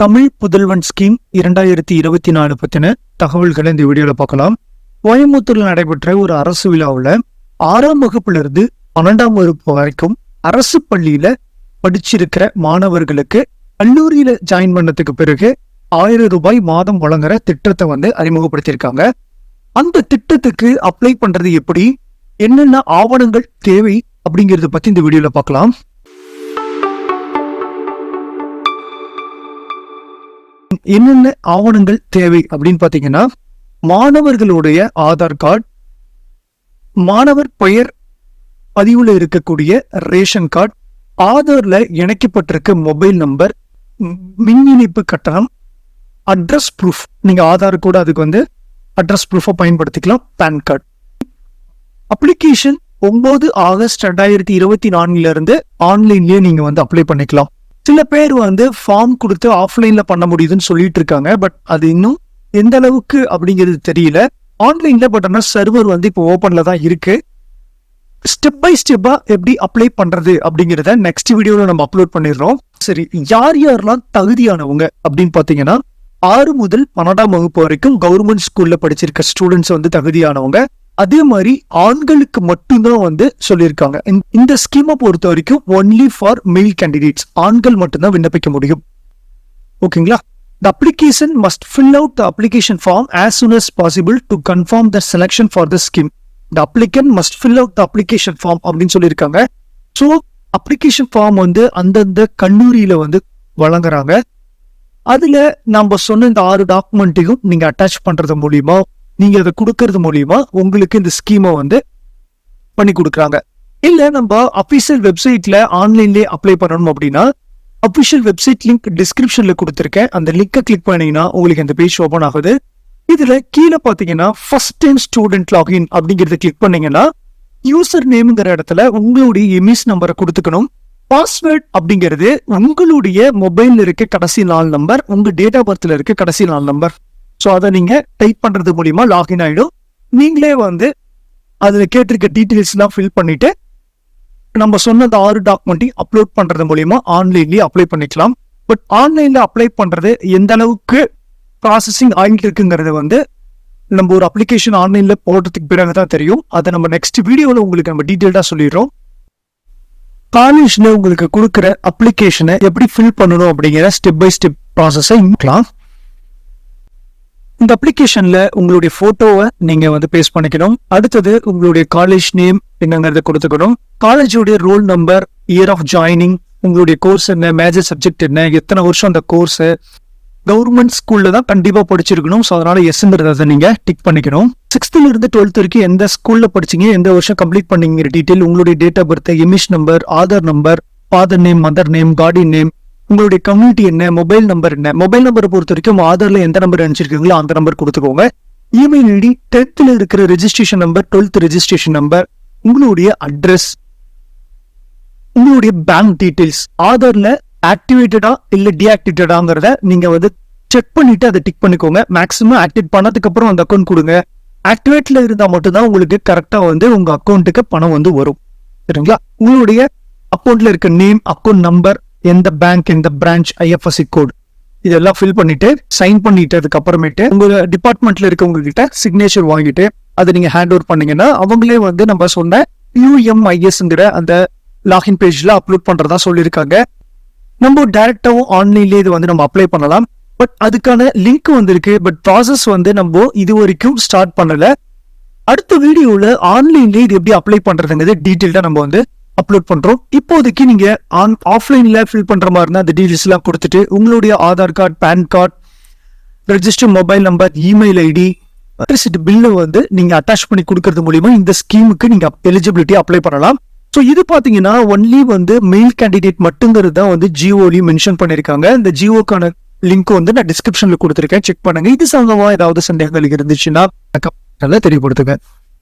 தமிழ் புதல்வன் ஸ்கீம் இரண்டாயிரத்தி இருபத்தி நாலு பத்தின தகவல்களை இந்த வீடியோல பார்க்கலாம். கோயம்புத்தூர்ல நடைபெற்ற ஒரு அரசு விழாவுல ஆறாம் வகுப்புல இருந்து பன்னெண்டாம் வகுப்பு வரைக்கும் அரசு பள்ளியில படிச்சிருக்கிற மாணவர்களுக்கு கல்லூரியில ஜாயின் பண்ணதுக்கு பிறகு ஆயிரம் ரூபாய் மாதம் வழங்குற திட்டத்தை வந்து அறிமுகப்படுத்தியிருக்காங்க. அந்த திட்டத்துக்கு அப்ளை பண்றது எப்படி? என்னென்ன ஆவணங்கள் தேவை அப்படிங்கறத பத்தி இந்த வீடியோல பார்க்கலாம். என்னென்ன ஆவணங்கள் தேவை அப்படின்னு பார்த்தீங்கன்னா மாணவர்களுடைய ஆதார் கார்டு மாணவர் பெயர் பதிவுல இருக்கக்கூடிய ரேஷன் கார்டு ஆதார்ல இணைக்கப்பட்டிருக்க மொபைல் நம்பர் மின் இணைப்பு கட்டணம் அட்ரஸ் ப்ரூஃப். நீங்க ஆதார் கூட அதுக்கு வந்து அட்ரஸ் ப்ரூஃபை பயன்படுத்திக்கலாம் பேன் கார்டு. அப்ளிகேஷன் ஒன்பது ஆகஸ்ட் ரெண்டாயிரத்தி இருபத்தி நான்குல இருந்து ஆன்லைன்லயே நீங்க வந்து அப்ளை பண்ணிக்கலாம். சில பேர் வந்து ஃபார்ம் கொடுத்து ஆஃப்லைன்ல பண்ண முடியுதுன்னு சொல்லிட்டு இருக்காங்க. பட் அது இன்னும் எந்த அளவுக்கு அப்படிங்கிறது தெரியல. ஆன்லைன்ல பட் ஆனால் சர்வர் வந்து இப்போ ஓப்பன்ல தான் இருக்கு. ஸ்டெப் பை ஸ்டெப்பா எப்படி அப்ளை பண்றது அப்படிங்கிறத நெக்ஸ்ட் வீடியோல நம்ம அப்லோட் பண்ணிடுறோம். சரி யார் யாரெல்லாம் தகுதியானவங்க அப்படின்னு பாத்தீங்கன்னா ஆறு முதல் பன்னெண்டாம் வகுப்பு வரைக்கும் கவர்மெண்ட் ஸ்கூல்ல படிச்சிருக்க ஸ்டூடெண்ட்ஸ் வந்து தகுதியானவங்க. அதே மாதிரி ஆண்களுக்கு மட்டும்தான் வந்து சொல்லியிருக்காங்க. இந்த- ஸ்கீமை பொறுத்த வரைக்கும் ஒன்லி ஃபார் மெயில் கேண்டிடேட்ஸ் ஆண்கள் மட்டும்தான் விண்ணப்பிக்க முடியும். ஓகேங்களா? The application must fill out the application form as soon as possible to confirm the selection for the scheme the applicant must fill out the application form அப்படின்னு சொல்லியிருக்காங்க. So application form வந்து அந்தந்த கல்லூரியில் வந்து வழங்குறாங்க. அதுல நம்ம சொன்ன இந்த ஆறு டாக்குமெண்ட்டையும் நீங்க அட்டாச் பண்றது மூலியமா நீங்க அதை கொடுக்கறது மூலியமா உங்களுக்கு இந்த ஸ்கீமை வந்து பண்ணி கொடுக்குறாங்க. இல்ல நம்ம அபிஷியல் வெப்சைட்ல ஆன்லைன்லயே அப்ளை பண்ணணும் அப்படின்னா அபிஷியல் வெப்சைட் லிங்க் டிஸ்கிரிப்ஷன்ல கொடுத்துருக்கேன். அந்த லிங்கை கிளிக் பண்ணீங்கன்னா உங்களுக்கு இந்த பேஜ் ஓபன் ஆகுது. இதுல கீழே பாத்தீங்கன்னா ஃபர்ஸ்ட் டைம் ஸ்டூடெண்ட் லாகின் அப்படிங்கறத கிளிக் பண்ணீங்கன்னா யூசர் நேம்ங்கிற இடத்துல உங்களுடைய எமிஸ் நம்பரை கொடுத்துக்கணும். பாஸ்வேர்ட் அப்படிங்கிறது உங்களுடைய மொபைல்ல இருக்க கடைசி நாலு நம்பர் உங்க டேட் ஆஃப் பர்த்ல இருக்க கடைசி நாலு நம்பர் ஸோ அதை நீங்கள் டைப் பண்ணுறது மூலிமா லாகின் ஆகிடும் நீங்களே வந்து அதில் கேட்டிருக்க டீட்டெயில்ஸ்லாம் ஃபில் பண்ணிவிட்டு நம்ம சொன்ன அந்த ஆறு டாக்குமெண்ட்டையும் அப்லோட் பண்ணுறது மூலிமா ஆன்லைன்லேயே அப்ளை பண்ணிக்கலாம். பட் ஆன்லைனில் அப்ளை பண்ணுறது எந்த அளவுக்கு ப்ராசஸிங் ஆகிட்டு இருக்குங்கிறது வந்து நம்ம ஒரு அப்ளிகேஷன் ஆன்லைனில் போடுறதுக்கு பிறகு தான் தெரியும். அதை நம்ம நெக்ஸ்ட் வீடியோவில் உங்களுக்கு நம்ம டீட்டெயில்டாக சொல்லிடுறோம். காலேஜில் உங்களுக்கு கொடுக்குற அப்ளிகேஷனை எப்படி ஃபில் பண்ணணும் அப்படிங்கிற ஸ்டெப் பை ஸ்டெப் ப்ராசஸை இன்க்கலாம் இந்த அப்ளிகேஷன்ல உங்களுடைய போட்டோவை நீங்க வந்து பேஸ்ட் பண்ணிக்கணும். அடுத்தது உங்களுடைய காலேஜ் நேம் என்னங்கிறத கொடுத்துக்கணும். காலேஜுடைய roll number year of joining உங்களுடைய கோர்ஸ் என்ன மேஜர் சப்ஜெக்ட் என்ன எத்தனை வருஷம் அந்த கோர்ஸ் கவர்மெண்ட் ஸ்கூல்ல தான் கண்டிப்பா படிச்சிருக்கணும். ஸோ அதனால எஸ்ங்கிறத நீங்க டிக் பண்ணிக்கணும். சிக்ஸ்த்ல இருந்து டுவெல்த் வரைக்கும் எந்த ஸ்கூல்ல படிச்சீங்க எந்த வருஷம் கம்ப்ளீட் பண்ணீங்கிற டீட்டெயில் உங்களுடைய date of birth EMIS number Aadhaar number father name mother name guardian name உங்களுடைய கம்யூனிட்டி என்ன மொபைல் நம்பர் என்ன? மொபைல் நம்பரை பொறுத்த வரைக்கும் ஆதார்ல எந்த நம்பர் அனுப்பிச்சிருக்கீங்களோ அந்த நம்பர் கொடுத்துக்கோங்க. இமெயில் ஐடி டென்த்தில் இருக்கிற registration number twelfth registration number உங்களுடைய அட்ரஸ் உங்களுடைய பேங்க் டீட்டெயில்ஸ் ஆதார்ல ஆக்டிவேட்டடா இல்ல டீஆக்டிவேட்டடாங்கிறத நீங்க வந்து செக் பண்ணிட்டு அதை டிக் பண்ணிக்கோங்க. மேக்ஸிமம் ஆக்டிவேட் பண்ணதுக்கு அப்புறம் அந்த அக்கௌண்ட் கொடுங்க. ஆக்டிவேட்ல இருந்தா மட்டும்தான் உங்களுக்கு கரெக்டா வந்து உங்க அக்கௌண்ட்டுக்கு பணம் வந்து வரும். சரிங்களா? உங்களுடைய அக்கௌண்ட்ல இருக்க நேம் அக்கௌண்ட் நம்பர் எந்த பேங்க் எந்த பிரான்ச் ஐஎஃப்எஸ்சி கோட் இதெல்லாம் ஃபில் பண்ணிட்டு சைன் பண்ணிட்டதுக்கு அப்புறமேட்டு உங்க டிபார்ட்மெண்ட்ல இருக்கவங்க கிட்ட சிக்னேச்சர் வாங்கிட்டு அதை நீங்க ஹேண்ட் ஓவர் பண்ணீங்கன்னா அவங்களே வந்து நம்ம சொன்ன யூஎம்ஐஎஸ்ங்கிற அந்த லாகின் பேஜ்ல அப்லோட் பண்றதா சொல்லியிருக்காங்க. நம்ம டைரக்டாவும் ஆன்லைன்லேயே இது வந்து நம்ம அப்ளை பண்ணலாம். பட் அதுக்கான லிங்க் வந்திருக்கு. பட் ப்ராசஸ் வந்து நம்ம இது வரைக்கும் ஸ்டார்ட் பண்ணல. அடுத்த வீடியோல ஆன்லைன்லேயே இது எப்படி அப்ளை பண்றதுங்கிறது டீட்டெயில்டா நம்ம வந்து அப்லோட் பண்றோம். இப்போதைக்கு நீங்க ஆன் ஆஃப்லைன்ல ஃபில் பண்ற மாதிரி இருந்தால் அந்த டீடைல்ஸ் எல்லாம் கொடுத்துட்டு உங்களுடைய Aadhaar card PAN card register mobile number email ID electricity bill வந்து நீங்க அட்டாச் பண்ணி கொடுக்கறது மூலியமா இந்த ஸ்கீமுக்கு நீங்க எலிஜிபிலிட்டி அப்ளை பண்ணலாம். ஸோ இது பாத்தீங்கன்னா ஒன்லி வந்து மெயில் கேண்டிடேட் மட்டுங்கிறது தான் வந்து ஜியோலையும் மென்ஷன் பண்ணியிருக்காங்க இந்த ஜியோக்கான லிங்க் வந்து நான் டிஸ்கிரிப்ஷன்ல கொடுத்துருக்கேன். செக் பண்ணுங்க. இது சம்பந்தமா ஏதாவது சந்தேகங்கள் இருந்துச்சுன்னா தெரியப்படுத்துங்க